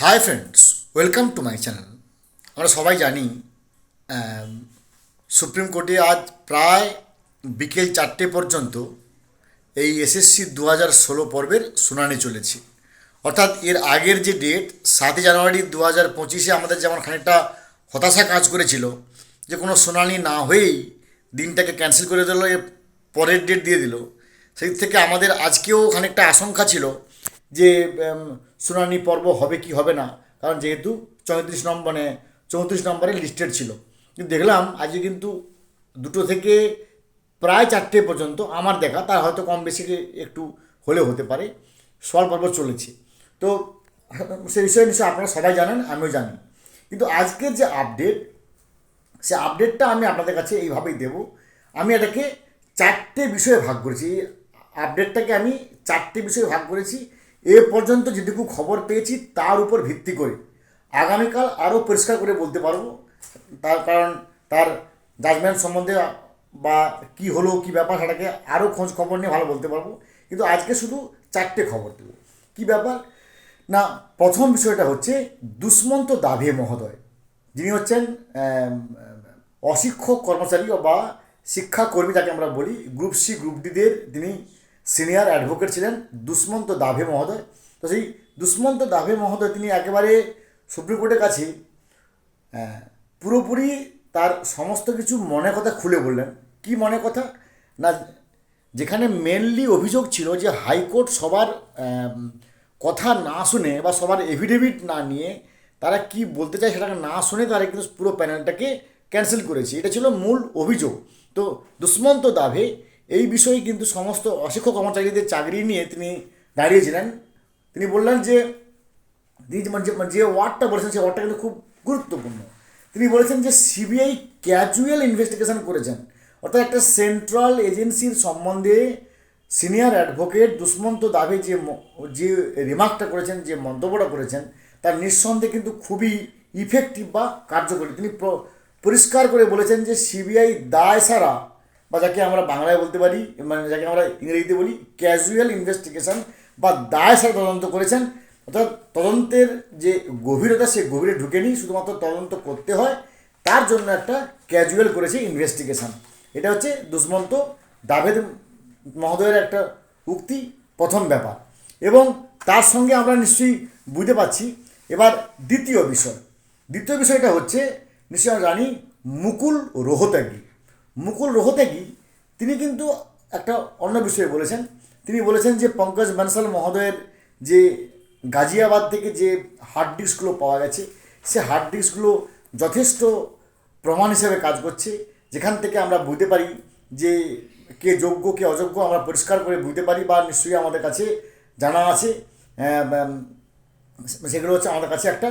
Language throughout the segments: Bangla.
Hi friends welcome to my channel আমরা সবাই জানি সুপ্রিম কোর্টে আজ প্রায় বিকেল চারটে পর্যন্ত এই এসএসসি দু হাজার ষোলো পর্বের শুনানি চলেছে। অর্থাৎ এর আগের যে ডেট সাতই জানুয়ারি দু হাজার পঁচিশে আমাদের যেমন খানিকটা হতাশা কাজ করেছিল যে কোনো শুনানি না হয়েই দিনটাকে ক্যান্সেল করে দিল, এর পরের ডেট দিয়ে দিল। সেই থেকে আমাদের আজকেও খানিকটা আশঙ্কা ছিল যে শুনানি পর্ব হবে কি হবে না, কারণ যেহেতু চৌত্রিশ নম্বর মানে চৌত্রিশ নম্বরে লিস্টেড ছিল। কিন্তু দেখলাম, আজকে কিন্তু দুটো থেকে প্রায় চারটে পর্যন্ত আমার দেখা, তার হয়তো কম বেশি একটু হলেও হতে পারে সল পর্ব চলেছে। তো সে বিষয়ে নিশ্চয়ই আপনারা সবাই জানেন, আমিও জানি। কিন্তু আজকের যে আপডেট সে আপডেটটা আমি আপনাদের কাছে এইভাবেই দেব। আমি এটাকে চারটে বিষয়ে ভাগ করেছি, এই আপডেটটাকে আমি চারটে বিষয়ে ভাগ করেছি এ পর্যন্ত যেটুকু খবর পেয়েছি, তার উপর ভিত্তি করে। আগামীকাল আরও পরিষ্কার করে বলতে পারব, তার কারণ তার জাজমেন্ট সম্বন্ধে বা কি হলো, কি ব্যাপার সেটাকে আরও খোঁজ খবর নিয়ে ভালো বলতে পারব। কিন্তু আজকে শুধু চারটে খবর দেবো। কী ব্যাপার? না, প্রথম বিষয়টা হচ্ছে দুষ্মন্ত দাভে মহোদয়। যিনি হচ্ছেন অশিক্ষক কর্মচারী বা শিক্ষাকর্মী যাকে আমরা বলি, গ্রুপ সি, গ্রুপ ডিদের তিনি সিনিয়র অ্যাডভোকেট ছিলেন দুষ্মন্ত দাভে মহোদয়। তো সেই দুষ্মন্ত দাভে মহোদয় তিনি একেবারে সুপ্রিম কোর্টের কাছে আহ, পুরোপুরি তার সমস্ত কিছু মনে কথা খুলে বললেন। কি মনে কথা? না যেখানে মেনলি অভিযোগ ছিল যে হাইকোর্ট সবার কথা না শুনে বা সবার এফিডেভিট না নিয়ে তারা কি বলতে চায় সেটাকে না শুনে তারা কিন্তু পুরো প্যানেলটাকে ক্যান্সেল করেছে। এটা ছিল মূল অভিযোগ। তো দুষ্মন্ত দাভে এই বিষয়ে কিন্তু সমস্ত অশিক্ষক কর্মচারীদের চাকরি নিয়ে তিনি দাঁড়িয়েছিলেন। তিনি বললেন যে, তিনি যে- যে যে ওয়ার্ডটা বলেছেন, সেই ওয়ার্ডটা কিন্তু খুব গুরুত্বপূর্ণ। তিনি বলেছেন যে, সিবিআই ক্যাজুয়াল ইনভেস্টিগেশন করেছেন। অর্থাৎ একটা সেন্ট্রাল এজেন্সির সম্বন্ধে সিনিয়র অ্যাডভোকেট দুষ্মন্ত দাবে যে যে রিমার্কটা করেছেন, যে মন্তব্যটা করেছেন, তার নিঃসন্দেহে কিন্তু খুবই ইফেক্টিভ বা কার্যকরী। তিনি পরিষ্কার করে বলেছেন যে, সিবিআই দায় সারা বা যাকে আমরা বাংলায় বলতে পারি মানে যাকে আমরা ইংরেজিতে বলি ক্যাজুয়াল ইনভেস্টিগেশন বা দায় সারা তদন্ত করেছেন। অর্থাৎ তদন্তের যে গভীরতা, সে গভীরে ঢুকেনি, শুধুমাত্র তদন্ত করতে হয়। তার জন্য একটা ক্যাজুয়াল করেছে ইনভেস্টিগেশন এটা হচ্ছে দুষ্মন্ত দাভেদ মহোদয়ের একটা উক্তি, প্রথম ব্যাপার। এবং তার সঙ্গে আমরা নিশ্চয়ই বুঝতে পারছি। এবার দ্বিতীয় বিষয়। দ্বিতীয় বিষয়টা হচ্ছে, নিশ্চয়ই আমরা জানি, মুকুল রোহতাগি। মুকুল রোহতাগি, তিনি কিন্তু একটা অন্য বিষয়ে বলেছেন। তিনি বলেছেন যে পঙ্কজ বানসাল মহোদয়ের যে গাজিয়াবাদ থেকে যে হার্ড ডিস্কগুলো পাওয়া গেছে, সে হার্ড ডিস্কগুলো যথেষ্ট প্রমাণ হিসেবে কাজ করছে। যেখান থেকে আমরা বুঝতে পারি যে কে যোগ্য, কে অযোগ্য, আমরা পরিষ্কার করে বুঝতে পারি বা নিশ্চয়ই আমাদের কাছে জানা আছে। সেগুলো হচ্ছে আমাদের কাছে একটা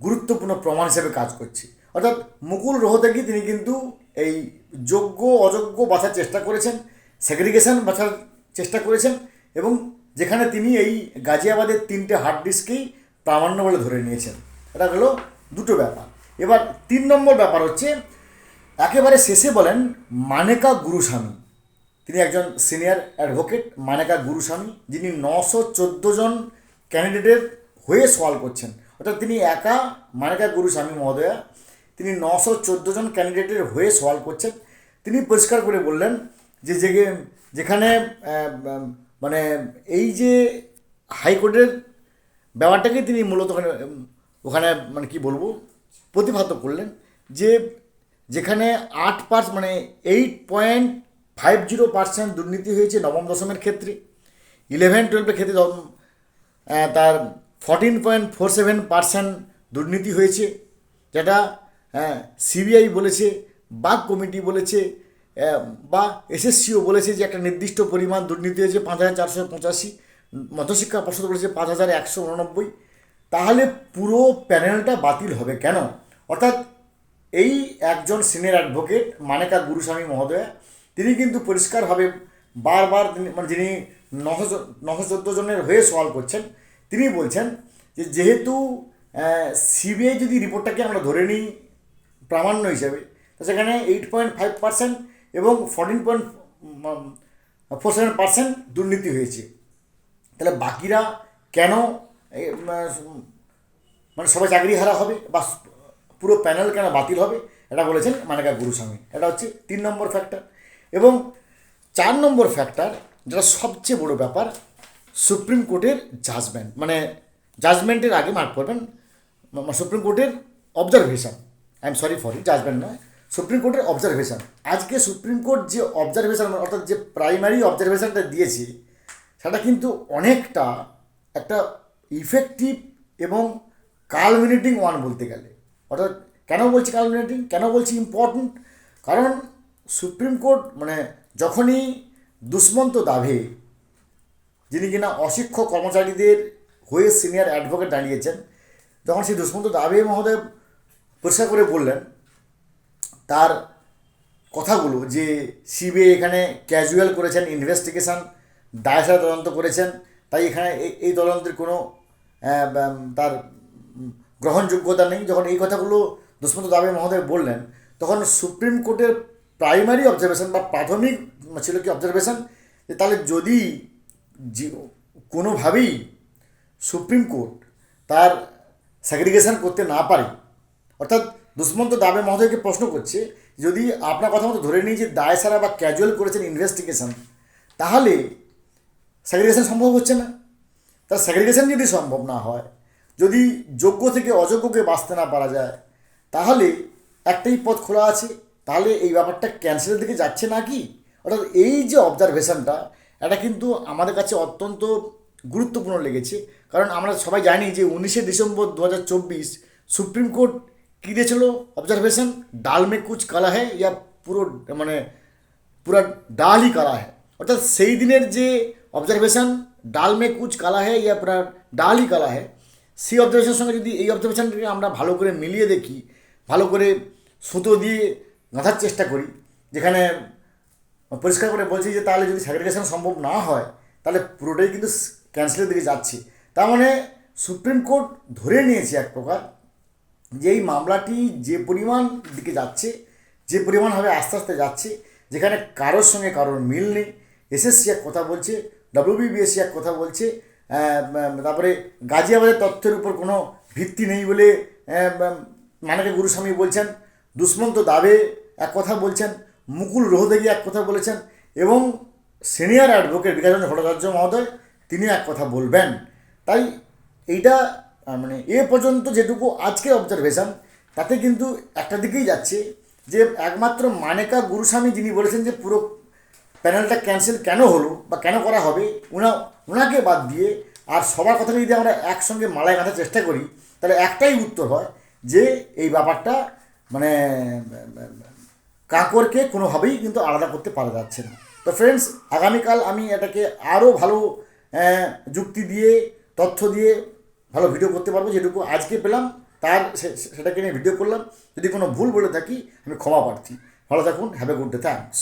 গুরুত্বপূর্ণ প্রমাণ হিসেবে কাজ করছে। অর্থাৎ মুকুল রোহতাগি তিনি কিন্তু এই যোগ্য, অযোগ্য বাছার চেষ্টা করেছেন সেগ্রিগেশন বাছার চেষ্টা করেছেন এবং যেখানে তিনি এই গাজিয়াবাদের তিনটে হার্ড ডিস্ককেই প্রামাণ্য বলে ধরে নিয়েছেন। এটা হলো দুটো ব্যাপার। এবার তিন নম্বর ব্যাপার হচ্ছে, একেবারে শেষে বলেন মানেকা গুরুস্বামী। তিনি একজন সিনিয়র অ্যাডভোকেট মানেকা গুরুস্বামী, যিনি নশো চোদ্দ জন ক্যান্ডিডেটের হয়ে সওয়াল করছেন। অর্থাৎ তিনি একা মানেকা গুরুস্বামী মহোদয়া তিনি নশো চোদ্দ জন ক্যান্ডিডেটের হয়ে সওয়াল করছেন। তিনি পরিষ্কার করে বললেন যে যে যেখানে মানে এই যে হাইকোর্টের ব্যাপারটাকে তিনি মূলত ওখানে ওখানে মানে কি বলব, প্রতিভাত করলেন যে যেখানে আট পার্স মানে eight point five zero percent দুর্নীতি হয়েছে নবম দশমের ক্ষেত্রে, ইলেভেন টুয়েলভের ক্ষেত্রে তার fourteen point four seven percent দুর্নীতি হয়েছে, যেটা হ্যাঁ সিবিআই বলেছে বাগ কমিটি বলেছে বা এসএসসিও বলেছে যে একটা নির্দিষ্ট পরিমাণ দুর্নীতি হয়েছে পাঁচ হাজার চারশো পঁচাশি, মধ্যশিক্ষা পর্ষদ বলেছে পাঁচ হাজার একশো উননব্বই। তাহলে পুরো প্যানেলটা বাতিল হবে কেন? অর্থাৎ এই একজন সিনিয়র অ্যাডভোকেট মানেকা গুরুস্বামী মহোদয়া, তিনি কিন্তু পরিষ্কারভাবে বারবার মানে যিনি নশো নশো চোদ্দ জনের হয়ে সওয়াল করছেন, তিনি বলছেন যে যেহেতু সিবিআই যদি রিপোর্টটাকে আমরা ধরে নিই প্রামাণ্য হিসাবে। তো সেখানে এইট পয়েন্ট ফাইভ পার্সেন্ট এবং fourteen point four seven percent দুর্নীতি হয়েছে। তাহলে বাকিরা কেন মানে সবাই চাকরি হারা হবে বা পুরো প্যানেল কেন বাতিল হবে? এটা বলেছেন মানেকা গুরুস্বামী। এটা হচ্ছে তিন নম্বর ফ্যাক্টর এবং চার নম্বর ফ্যাক্টর যেটা সবচেয়ে বড় ব্যাপার, সুপ্রিম কোর্টের জাজমেন্ট মানে জাজমেন্টের আগে মার্ক করবেন সুপ্রিম কোর্টের observation I am sorry for it judgement নয় সুপ্রিম কোর্টের অবজারভেশন আজকে সুপ্রিম কোর্ট যে অবজারভেশন অর্থাৎ যে প্রাইমারি অবজারভেশনটা দিয়েছে, সেটা কিন্তু অনেকটা একটা ইফেক্টিভ এবং কালমিনেটিং ওয়ান বলতে গেলে। অর্থাৎ কেন বলছি কালমিনেটিং কেন বলছি ইম্পর্ট্যান্ট কারণ সুপ্রিম কোর্ট মানে যখনই দুষ্মন্ত দাভে, যিনি কিনা অশিক্ষক কর্মচারীদের হয়ে সিনিয়র অ্যাডভোকেট দাঁড়িয়েছেন যখন সেই দুষ্মন্ত দাভে মহোদয় পরিষ্কার করে বললেন, তার কথাগুলো যে সিবিআই এখানে ক্যাজুয়াল করেছেন ইনভেস্টিগেশন দায়সারা তদন্ত করেছেন, তাই এখানে এই- এই তদন্তের কোনো তার গ্রহণযোগ্যতা নেই। যখন এই কথাগুলো দুষ্মন্ত দাবে মহোদয় বললেন, তখন সুপ্রিম কোর্টের প্রাইমারি অবজারভেশন বা প্রাথমিক ছিল কি অবজারভেশন যে তাহলে যদি কোনোভাবেই সুপ্রিম কোর্ট তার সেগ্রিগেশন করতে না পারে অর্থাৎ দুষ্মন্ত দাবে মহোদয়কে প্রশ্ন করছে, যদি আপনার কথা মতো ধরে নিই যে দায় সারা বা ক্যাজুয়াল করেছেন ইনভেস্টিগেশন তাহলে সেগ্রিগেশন সম্ভব হচ্ছে না। তার সেগ্রিগেশন যদি সম্ভব না হয়, যদি যোগ্য থেকে অযোগ্যকে বাঁচতে না পারা যায়, তাহলে একটাই পথ খোলা আছে, তাহলে এই ব্যাপারটা ক্যান্সেলের দিকে যাচ্ছে না কি? অর্থাৎ এই যে অবজারভেশনটা এটা কিন্তু আমাদের কাছে অত্যন্ত গুরুত্বপূর্ণ লেগেছে। কারণ আমরা সবাই জানি যে উনিশে ডিসেম্বর দু হাজার চব্বিশ সুপ্রিম কোর্ট কী দিয়েছিল অবজারভেশন ডাল মে কুচ কালা হে ইয়া পুরো মানে পুরো ডালই কালা হ্যাঁ অর্থাৎ সেই দিনের যে অবজারভেশন ডাল মে কুচ কালা হে ইয়া পুরো ডালই কালা হে সেই অবজারভেশনের সঙ্গে যদি এই অবজারভেশনটাকে আমরা ভালো করে মিলিয়ে দেখি, ভালো করে সুতো দিয়ে গাঁথার চেষ্টা করি, যেখানে পরিষ্কার করে বলছি যে তাহলে যদি স্যাগ্রিগেশন সম্ভব না হয়, তাহলে পুরোটাই কিন্তু ক্যান্সেলের দিকে যাচ্ছে। তার মানে সুপ্রিম কোর্ট ধরে নিয়েছে এক প্রকার যে এই মামলাটি যে পরিমাণ দিকে যাচ্ছে, যে পরিমাণভাবে আস্তে আস্তে যাচ্ছে, যেখানে কারোর সঙ্গে কারোর মিল নেই, এসএসসি এক কথা বলছে ডব্লিউবিবিএসসি এক কথা বলছে তারপরে গাজিয়াবাদের তথ্যের উপর কোনো ভিত্তি নেই বলে মানকে গুরুস্বামী বলছেন, দুষ্মন্ত দাবে এক কথা বলছেন, মুকুল রোহদেগি এক কথা বলেছেন এবং সিনিয়র অ্যাডভোকেট বিকাশচন্দ্র ভট্টাচার্য মহোদয় তিনি এক কথা বলবেন। তাই এইটা মানে এ পর্যন্ত যেটুকু আজকে অবজারভেশন তাতে কিন্তু একটা দিকেই যাচ্ছে যে একমাত্র মানেকা গুরুস্বামী যিনি বলেছেন যে পুরো প্যানেলটা ক্যান্সেল কেন হলো বা কেন করা হবে, উনা ওনাকে বাদ দিয়ে আর সবার কথাকে যদি আমরা একসঙ্গে মালায় গাঁথার চেষ্টা করি, তাহলে একটাই উত্তর হয় যে এই ব্যাপারটা মানে কাঁকরকে কোনোভাবেই কিন্তু আলাদা করতে পারা যাচ্ছে না। তো ফ্রেন্ডস আগামীকাল আমি এটাকে আরও ভালো যুক্তি দিয়ে, তথ্য দিয়ে ভালো ভিডিও করতে পারব যেটুকু আজকে পেলাম, তার সেটাকে নিয়ে ভিডিও করলাম। যদি কোনো ভুল বলে থাকি, আমি ক্ষমা প্রার্থী। ভালো থাকুন have a good day thanks